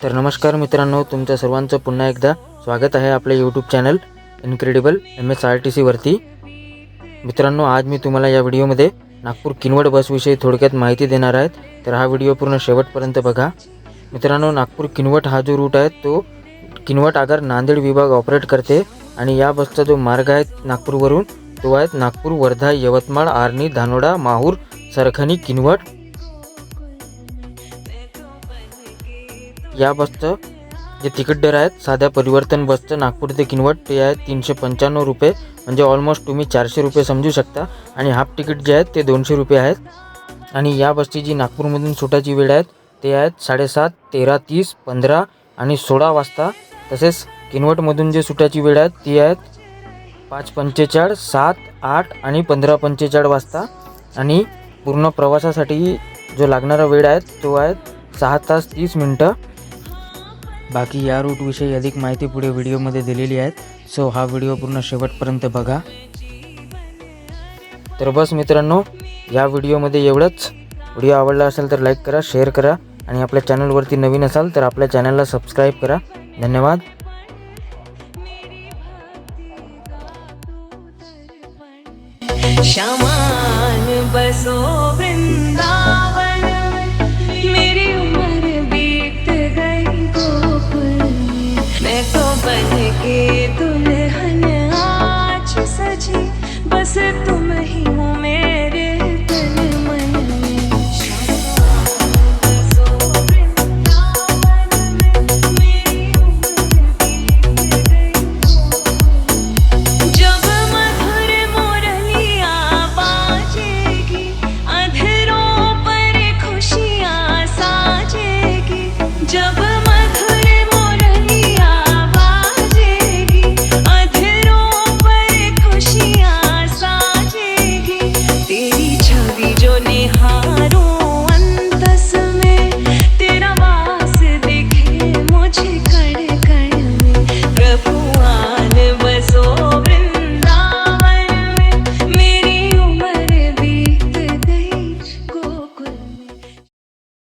तर नमस्कार मित्रांनो तुमच्या सर्वांचं पुन्हा एकदा स्वागत आहे आपल्या YouTube channel incredible M S R T सीवरती मित्रांनो आज मी तुम्हाला या व्हिडिओमध्ये नागपूर किनवट बसविषयी थोडक्यात माहिती देणार आहेत तर हा व्हिडिओ पूर्ण शेवटपर्यंत बघा. मित्रांनो नागपूर किनवट हा जो रूट आहे तो किनवट आगार नांदेड विभाग ऑपरेट करते आणि या बसचा जो मार्ग आहे नागपूरवरून तो आहे नागपूर वर्धा यवतमाळ आर्णी धानोडा माहूर सरखणी किनवट या बसचं जे तिकीट दर आहेत साध्या परिवर्तन बसचं नागपूर ते किनवट ते आहे तीनशे पंच्याण्णव रुपये. म्हणजे ऑलमोस्ट तुम्ही चारशे रुपये समजू शकता. आणि हाफ तिकीट जे आहेत ते दोनशे रुपये आहेत. आणि या बसची जी नागपूरमधून सुटायची वेळ आहेत ते आहेत साडेसात तेरा तीस पंधरा आणि सोळा वाजता. तसेच किनवटमधून जे सुटायची वेळ आहेत ती आहेत पाच पंचेचाळ सात आठ आणि पंधरा पंचेचाळ वाजता. आणि पूर्ण प्रवासासाठी जो लागणारा वेळ आहे तो आहे सहा तास तीस मिनटं. बाकी या रूटविषयी अधिक माहिती पुढे व्हिडिओमध्ये दिलेली आहेत सो हा व्हिडिओ पूर्ण शेवटपर्यंत बघा. तर बस मित्रांनो या व्हिडिओमध्ये एवढंच. व्हिडिओ आवडला असेल तर लाईक करा शेअर करा आणि आपल्या चॅनलवरती नवीन असाल तर आपल्या चॅनलला सबस्क्राईब करा. धन्यवाद. श्यामा tu